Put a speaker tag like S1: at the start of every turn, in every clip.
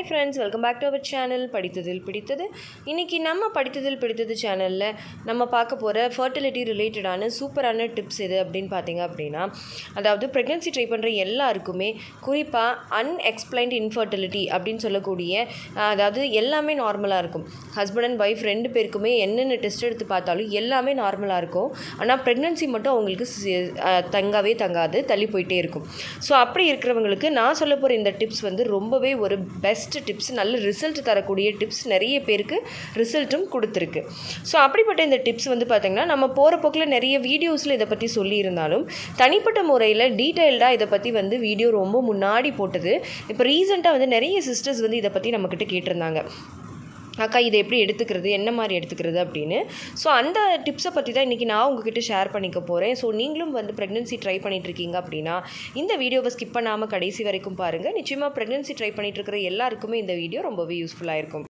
S1: Hi friends welcome back to our channel படித்ததில் பிடித்தது இன்றைக்கி நம்ம படித்ததில் பிடித்தது சேனலில் நம்ம பார்க்க போகிற ஃபர்டிலிட்டி ரிலேட்டடான சூப்பரான டிப்ஸ் எது அப்படின்னு பார்த்தீங்க அப்படின்னா அதாவது ப்ரெக்னென்சி ட்ரை பண்ணுற எல்லாருக்குமே குறிப்பாக அன்எக்ஸ்பிளைன்ட் இன்ஃபர்டிலிட்டி அப்படின்னு சொல்லக்கூடிய அதாவது எல்லாமே நார்மலாக இருக்கும். ஹஸ்பண்ட் அண்ட் ஒய்ஃப் ரெண்டு பேருக்குமே என்னென்ன டெஸ்ட் எடுத்து பார்த்தாலும் எல்லாமே நார்மலாக இருக்கும். ஆனால் ப்ரெக்னென்சி மட்டும் அவங்களுக்கு தங்காவே தங்கவே தங்காது தள்ளி போயிட்டே இருக்கும். ஸோ அப்படி இருக்கிறவங்களுக்கு நான் சொல்ல போகிற இந்த டிப்ஸ் வந்து ரொம்பவே ஒரு பெஸ்ட் டிப்ஸ் நல்ல ரிசல்ட் தரக்கூடிய டிப்ஸ் நிறைய பேருக்கு ரிசல்ட்டும் கொடுத்துருக்கு. ஸோ அப்படிப்பட்ட இந்த டிப்ஸ் வந்து பார்த்திங்கன்னா நம்ம போகிற போக்கில் நிறைய வீடியோஸில் இதை பற்றி சொல்லியிருந்தாலும் தனிப்பட்ட முறையில் டீட்டெயில்டாக இதை பற்றி வந்து வீடியோ ரொம்ப முன்னாடி போட்டது. இப்போ ரீசெண்டாக வந்து நிறைய சிஸ்டர்ஸ் வந்து இதை பற்றி நம்மக்கிட்ட கேட்டிருந்தாங்க. அக்கா இதை எப்படி எடுத்துக்கிறது? என்ன மாதிரி எடுத்துக்கிறது அப்படின்னு. ஸோ அந்த டிப்ஸை பற்றி தான் இன்றைக்கி நான் உங்ககிட்ட ஷேர் பண்ணிக்க போகிறேன் ஸோ நீங்களும் வந்து ப்ரெக்னென்சி ட்ரை இருக்கீங்க அப்படின்னா இந்த வீடியோவை ஸ்கிப் பண்ணாமல் கடைசி வரைக்கும் பாருங்கள் நிச்சயமாக ப்ரெக்னென்சி ட்ரை பண்ணிகிட்ருக்கிற இருக்கிற எல்லாருக்குமே இந்த வீடியோ ரொம்பவே யூஸ்ஃபுல்லாக இருக்கும்.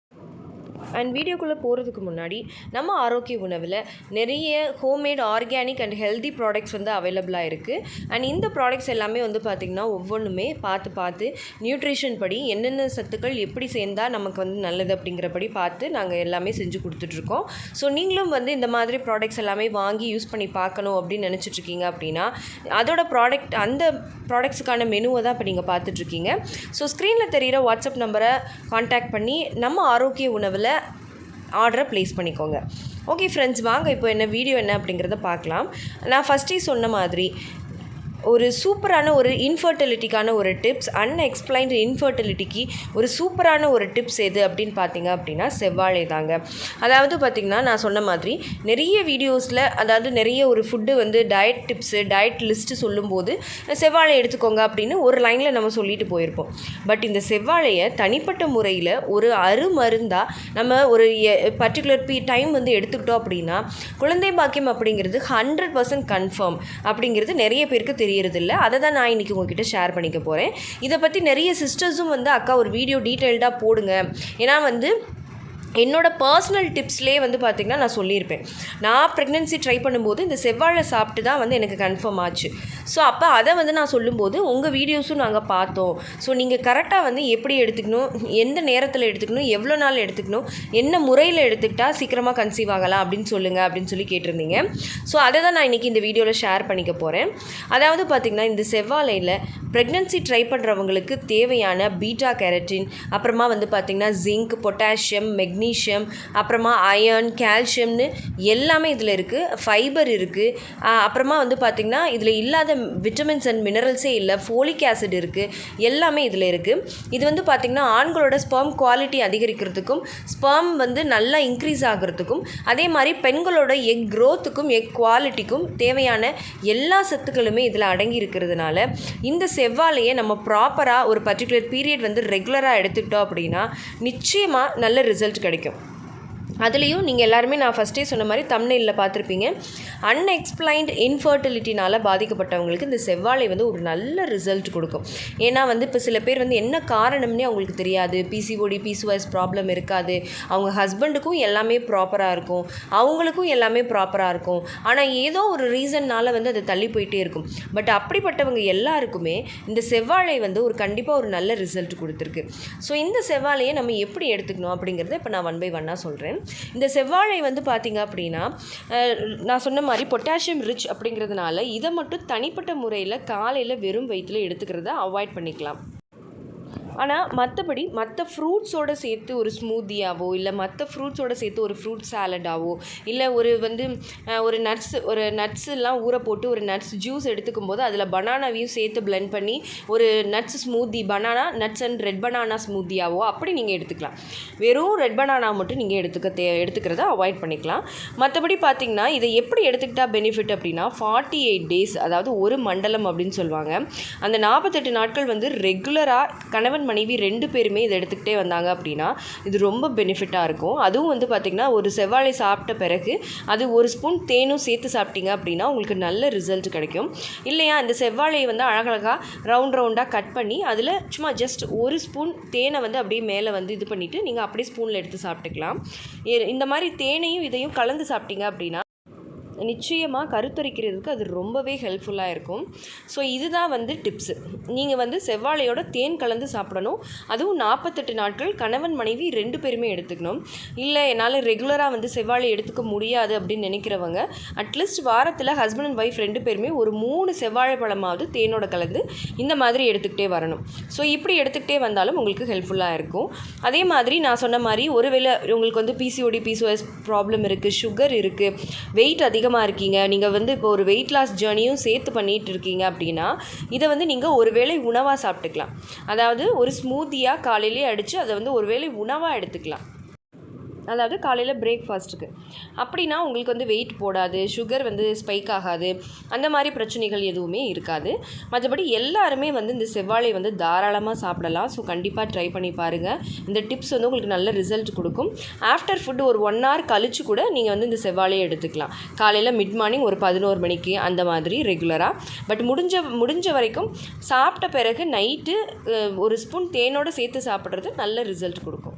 S1: அண்ட் வீடியோக்குள்ளே போகிறதுக்கு முன்னாடி நம்ம ஆரோக்கிய உணவில் நிறைய homemade organic and healthy products வந்து அவைலபிளாக இருக்குது அண்ட் இந்த ப்ராடக்ட்ஸ் எல்லாமே வந்து பார்த்திங்கன்னா ஒவ்வொன்றுமே பார்த்து பார்த்து நியூட்ரிஷன் படி என்னென்ன சத்துக்கள் எப்படி சேர்ந்தால் நமக்கு வந்து நல்லது அப்படிங்கிறபடி பார்த்து நாங்கள் எல்லாமே செஞ்சு கொடுத்துட்ருக்கோம் ஸோ நீங்களும் வந்து இந்த மாதிரி ப்ராடக்ட்ஸ் எல்லாமே வாங்கி யூஸ் பண்ணி பார்க்கணும் அப்படின்னு நினச்சிட்ருக்கீங்க அப்படின்னா அதோட ப்ராடக்ட் அந்த ப்ராடக்ட்ஸுக்கான மெனுவை தான் இப்போ நீங்கள் பார்த்துட்ருக்கீங்க ஸோ ஸ்க்ரீனில் தெரிகிற வாட்ஸ்அப் நம்பரை காண்டாக்ட் பண்ணி நம்ம ஆரோக்கிய உணவில் ஆர்டரை ப்ளேஸ் பண்ணிக்கோங்க. ஓகே ஃப்ரெண்ட்ஸ் வாங்க இப்போ என்ன வீடியோ என்ன அப்படிங்கிறத பார்க்கலாம். நான் ஃபஸ்ட்டே சொன்ன மாதிரி ஒரு சூப்பரான ஒரு இன்ஃபர்டிலிட்டிக்கான ஒரு டிப்ஸ் அன்எக்ஸ்பிளைன்டு இன்ஃபர்டிலிட்டிக்கு ஒரு சூப்பரான ஒரு டிப்ஸ் எது அப்படின்னு பார்த்தீங்க அப்படின்னா செவ்வாழை தாங்க. அதாவது பார்த்திங்கன்னா நான் சொன்ன மாதிரி நிறைய வீடியோஸில் அதாவது நிறைய ஒரு ஃபுட்டு வந்து டயட் டிப்ஸு டயட் லிஸ்ட்டு சொல்லும்போது செவ்வாழை எடுத்துக்கோங்க அப்படின்னு ஒரு லைனில் நம்ம சொல்லிட்டு போயிருப்போம். பட் இந்த செவ்வாழையை தனிப்பட்ட முறையில் ஒரு அருமருந்தாக நம்ம ஒரு பர்டிகுலர் பீ டைம் வந்து எடுத்துக்கிட்டோம் அப்படின்னா குழந்தை பாக்கியம் அப்படிங்கிறது ஹண்ட்ரட் பர்சன்ட் கன்ஃபார்ம் அப்படிங்கிறது நிறைய பேருக்கு தெரியும். தெரியறதில்ல. அதை தான் நான் இன்றைக்கி உங்ககிட்ட ஷேர் பண்ணிக்க போகிறேன் இதை பற்றி நிறைய சிஸ்டர்ஸும் வந்து அக்கா ஒரு வீடியோ டீட்டெயில்டாக போடுங்க. ஏன்னா வந்து என்னோட பர்சனல் டிப்ஸ்லேயே வந்து பார்த்திங்கன்னா நான் சொல்லியிருப்பேன். நான் ப்ரெக்னென்சி ட்ரை பண்ணும்போது இந்த செவ்வாழை சாப்பிட்டு தான் வந்து எனக்கு கன்ஃபார்ம் ஆச்சு. ஸோ அப்போ அதை வந்து நான் சொல்லும்போது உங்கள் வீடியோஸும் நாங்கள் பார்த்தோம். ஸோ நீங்கள் கரெக்டாக வந்து எப்படி எடுத்துக்கணும் எந்த நேரத்தில் எடுத்துக்கணும் எவ்வளோ நாள் எடுத்துக்கணும் என்ன முறையில் எடுத்துக்கிட்டால் சீக்கிரமாக கன்சீவ் ஆகலாம் அப்படின்னு சொல்லுங்கள் அப்படின்னு சொல்லி கேட்டிருந்தீங்க. ஸோ அதை தான் நான் இன்றைக்கி இந்த வீடியோவில் ஷேர் பண்ணிக்க போகிறேன் அதாவது பார்த்திங்கன்னா இந்த செவ்வாழையில் ப்ரெக்னென்சி ட்ரை பண்ணுறவங்களுக்கு தேவையான பீட்டா கேரட்டின் அப்புறமா வந்து பார்த்திங்கன்னா ஜிங்க் பொட்டாசியம் மெக்னீஷியம் அப்புறமா அயர்ன் கால்சியம்னு எல்லாமே இதில் இருக்குது ஃபைபர் இருக்குது அப்புறமா வந்து பார்த்திங்கன்னா இதில் இல்லாத விட்டமின்ஸ் அண்ட் மினரல்ஸே இல்லை. ஃபோலிக் ஆசிட் இருக்குது எல்லாமே இதில் இருக்குது இது வந்து பார்த்திங்கன்னா ஆண்களோட ஸ்பெர்ம் குவாலிட்டி அதிகரிக்கிறதுக்கும் ஸ்பெர்ம் வந்து நல்லா இன்க்ரீஸ் ஆகிறதுக்கும் அதே மாதிரி பெண்களோட எக் க்ரோத்துக்கும் எக் குவாலிட்டிக்கும் தேவையான எல்லா சத்துக்களுமே இதில் அடங்கி இருக்கிறதுனால இந்த செவ்வாழையை நம்ம ப்ராப்பராக ஒரு பர்டிகுலர் பீரியட் வந்து ரெகுலராக எடுத்துக்கிட்டோம் அப்படின்னா நிச்சயமாக நல்ல ரிசல்ட் கிடைக்கும். கிடைக்கும் அதுலேயும் நீங்கள் எல்லாருமே நான் ஃபஸ்ட்டே சொன்ன மாதிரி தமிழில் பார்த்துருப்பீங்க. அன்எக்ஸ்பிளைன்ட் இன்ஃபர்டிலிட்டினால் பாதிக்கப்பட்டவங்களுக்கு இந்த செவ்வாழை வந்து ஒரு நல்ல ரிசல்ட் கொடுக்கும். ஏன்னா வந்து இப்போ சில பேர் வந்து என்ன காரணம்னே அவங்களுக்கு தெரியாது. பிசிஓடி பிசிஓஎஸ் ப்ராப்ளம் இருக்காது. அவங்க ஹஸ்பண்டுக்கும் எல்லாமே ப்ராப்பராக இருக்கும். அவங்களுக்கும் எல்லாமே ப்ராப்பராக இருக்கும். ஆனால் ஏதோ ஒரு ரீசன்னால் வந்து அது தள்ளி போயிட்டே இருக்கும். பட் அப்படிப்பட்டவங்க எல்லாருக்குமே இந்த செவ்வாழை வந்து ஒரு கண்டிப்பாக ஒரு நல்ல ரிசல்ட் கொடுத்துருக்கு. ஸோ இந்த செவ்வாழையை நம்ம எப்படி எடுத்துக்கணும் அப்படிங்கிறத இப்போ நான் ஒன் பை ஒன்னாக சொல்கிறேன் இந்த செவ்வாழை வந்து பார்த்திங்க அப்படின்னா நான் சொன்ன மாதிரி பொட்டாசியம் ரிச் அப்படிங்கிறதுனால இதை மட்டும் தனிப்பட்ட முறையில் காலையில் வெறும் வயிற்றில் எடுத்துக்கிறத அவாய்ட் பண்ணிக்கலாம். ஆனால் மற்றபடி மற்ற ஃப்ரூட்ஸோடு சேர்த்து ஒரு ஸ்மூத்தியாவோ இல்லை மற்ற ஃப்ரூட்ஸோடு சேர்த்து ஒரு ஃப்ரூட் சாலடாவோ இல்லை ஒரு வந்து ஒரு நட்ஸ் ஒரு நட்ஸ்லாம் ஊற போட்டு ஒரு நட்ஸ் ஜூஸ் எடுத்துக்கும் போது அதில் பனானாவையும் சேர்த்து பிளெண்ட் பண்ணி ஒரு nuts smoothie banana nuts and red banana ஸ்மூத்தியாவோ அப்படி நீங்கள் எடுத்துக்கலாம். வெறும் ரெட் பனானா மட்டும் நீங்கள் எடுத்துக்க தே எடுத்துக்கிறத அவாய்ட் பண்ணிக்கலாம். மற்றபடி பார்த்திங்கன்னா இதை எப்படி எடுத்துக்கிட்டால் பெனிஃபிட் அப்படின்னா ஃபார்ட்டி எயிட் டேஸ் அதாவது ஒரு மண்டலம் அப்படின்னு சொல்லுவாங்க. அந்த நாற்பத்தெட்டு நாட்கள் வந்து ரெகுலராக கணவன் மனைவி ரெண்டு பேருமே இதை எடுத்துக்கிட்டே வந்தாங்க அப்படின்னா இது ரொம்ப பெனிஃபிட்டாக இருக்கும். அதுவும் வந்து பார்த்திங்கன்னா ஒரு செவ்வாழை சாப்பிட்ட பிறகு அது ஒரு ஸ்பூன் தேனும் சேர்த்து சாப்பிட்டீங்க அப்படின்னா உங்களுக்கு நல்ல ரிசல்ட் கிடைக்கும். இல்லையா இந்த செவ்வாழையை வந்து அழகழகாக ரவுண்ட் ரவுண்டாக கட் பண்ணி அதில் சும்மா ஜஸ்ட் ஒரு ஸ்பூன் தேனை வந்து அப்படியே மேலே வந்து இது பண்ணிவிட்டு நீங்கள் அப்படியே ஸ்பூனில் எடுத்து சாப்பிட்டுக்கலாம். இந்த மாதிரி தேனையும் இதையும் கலந்து சாப்பிட்டீங்க அப்படின்னா நிச்சயமாக கருத்தரிக்கிறதுக்கு அது ரொம்பவே ஹெல்ப்ஃபுல்லாக இருக்கும். ஸோ இதுதான் வந்து டிப்ஸு நீங்கள் வந்து செவ்வாழையோட தேன் கலந்து சாப்பிடணும். அதுவும் நாற்பத்தெட்டு நாட்கள் கணவன் மனைவி ரெண்டு பேருமே எடுத்துக்கணும். இல்லை என்னால் ரெகுலராக வந்து செவ்வாழை எடுத்துக்க முடியாது அப்படின்னு நினைக்கிறவங்க அட்லீஸ்ட் வாரத்தில் ஹஸ்பண்ட் அண்ட் ஒய்ஃப் ரெண்டு பேருமே ஒரு மூணு செவ்வாழை பழமாவது தேனோட கலந்து இந்த மாதிரி எடுத்துக்கிட்டே வரணும். ஸோ இப்படி எடுத்துக்கிட்டே வந்தாலும் உங்களுக்கு ஹெல்ப்ஃபுல்லாக இருக்கும். அதே மாதிரி நான் சொன்ன மாதிரி ஒருவேளை உங்களுக்கு வந்து பிசிஓடி பிசிஓஎஸ் ப்ராப்ளம் இருக்குது சுகர் இருக்குது வெயிட் அதிகம் அதிகமாக இருக்கீங்க. நீங்கள் வந்து இப்போ ஒரு வெயிட் லாஸ் ஜேர்னியும் சேர்த்து பண்ணிகிட்டு இருக்கீங்க அப்படின்னா இதை வந்து நீங்கள் ஒரு வேளை உணவாக சாப்பிட்டுக்கலாம். அதாவது ஒரு ஸ்மூத்தியாக காலையிலேயே அடித்து அதை வந்து ஒரு வேளை உணவாக எடுத்துக்கலாம். அதாவது காலையில் பிரேக்ஃபாஸ்ட்டுக்கு அப்படின்னா உங்களுக்கு வந்து வெயிட் போடாது சுகர் வந்து ஸ்பைக் ஆகாது அந்த மாதிரி பிரச்சனைகள் எதுவுமே இருக்காது. மற்றபடி எல்லாருமே வந்து இந்த செவ்வாழை வந்து தாராளமாக சாப்பிடலாம். ஸோ கண்டிப்பாக ட்ரை பண்ணி பாருங்கள் இந்த டிப்ஸ் வந்து உங்களுக்கு நல்ல ரிசல்ட் கொடுக்கும். ஆஃப்டர் ஃபுட்டு ஒரு ஒன் ஹவர் கழிச்சு கூட நீங்கள் வந்து இந்த செவ்வாழையை எடுத்துக்கலாம். காலையில் மிட் மார்னிங் ஒரு பதினோரு மணிக்கு அந்த மாதிரி ரெகுலராக பட் முடிஞ்ச முடிஞ்ச வரைக்கும் சாப்பிட்ட பிறகு நைட்டு ஒரு ஸ்பூன் தேனோடு சேர்த்து சாப்பிட்றது நல்ல ரிசல்ட் கொடுக்கும்.